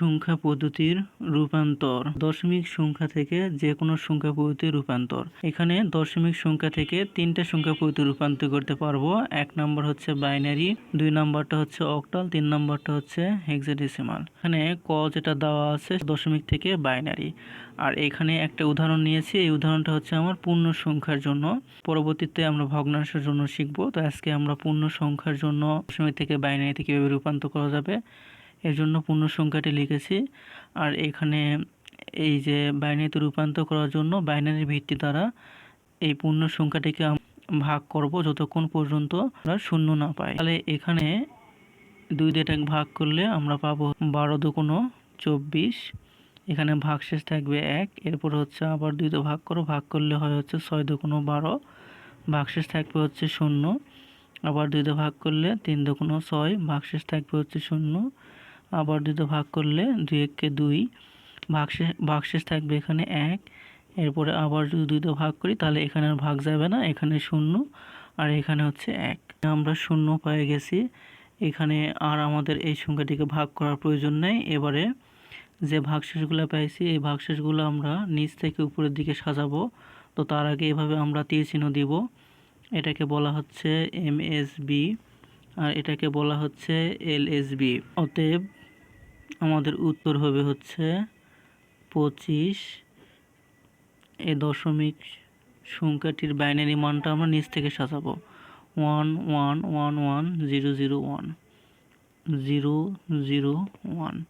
সংখ্যা পদ্ধতির রূপান্তর। দশমিক সংখ্যা থেকে যে কোনো সংখ্যা পদ্ধতির রূপান্তর। এখানে দশমিক সংখ্যা থেকে তিনটা সংখ্যা পদ্ধতি রূপান্তর করতে পারব। এক নম্বর হচ্ছে বাইনারি, দুই নম্বরটা হচ্ছে অক্টাল, তিন নম্বরটা হচ্ছে হেক্সাডেসিমাল। এখানে ক যেটা দেওয়া আছে দশমিক থেকে বাইনারি। আর এখানে একটা উদাহরণ নিয়েছি, এই উদাহরণটা হচ্ছে আমার পূর্ণ সংখ্যার জন্য। পরবর্তীতে আমরা ভগ্নাংশের জন্য শিখব। তো আজকে আমরা পূর্ণ সংখ্যার জন্য দশমিক থেকে বাইনারিতে কীভাবে রূপান্তর করা যাবে এর জন্য পূর্ণ সংখ্যাটি লিখেছি। আর এখানে এই যে বাইনারিতে রূপান্তর করার জন্য বাইনারির ভিত্তি দ্বারা এই পূর্ণ সংখ্যাটিকে ভাগ করব যতক্ষণ পর্যন্ত আমরা শূন্য না পাই। তাহলে এখানে দুই দিয়ে ভাগ করলে আমরা পাবো বারো দুগুণ চব্বিশ। এখানে ভাগশেষ থাকবে এক, এরপর হচ্ছে আবার দুই ভাগ করো। ভাগ করলে হয় হচ্ছে ছয় দুগুণ বারো। ভাগশেষ থাকবে হচ্ছে শূন্য। আবার দুই ভাগ করলে তিন দুগুণ ছয়। ভাগশেষ থাকবে হচ্ছে শূন্য। আবার দুই দিয়ে ভাগ করলে দুই এককে দুই ভাগশেষ ভাগশেষ থাকবে এখানে এক। এরপরে আবার যদি দুই ভাগ করি, তাহলে এখানে আর ভাগ যাবে না, এখানে শূন্য আর এখানে হচ্ছে এক। আমরা শূন্য পেয়ে গেছি। এখানে আর আমাদের এই সংখ্যাটিকে ভাগ করার প্রয়োজন নেই। এবারে যে ভাগশেষগুলো পেয়েছি, এই ভাগশেষগুলো আমরা নিচ থেকে উপরের দিকে সাজাবো। তো তার আগে এভাবে আমরা তীর চিহ্ন দিব। এটাকে বলা হচ্ছে এম আর এটাকে বলা হচ্ছে এল অতএব আমাদের উত্তর হবে হচ্ছে পঁচিশ। এ দশমিক সংখ্যাটির বাইনারি মানটা আমরা নিচ থেকে সাজাবো। One one one one, zero zero, one. Zero zero, one.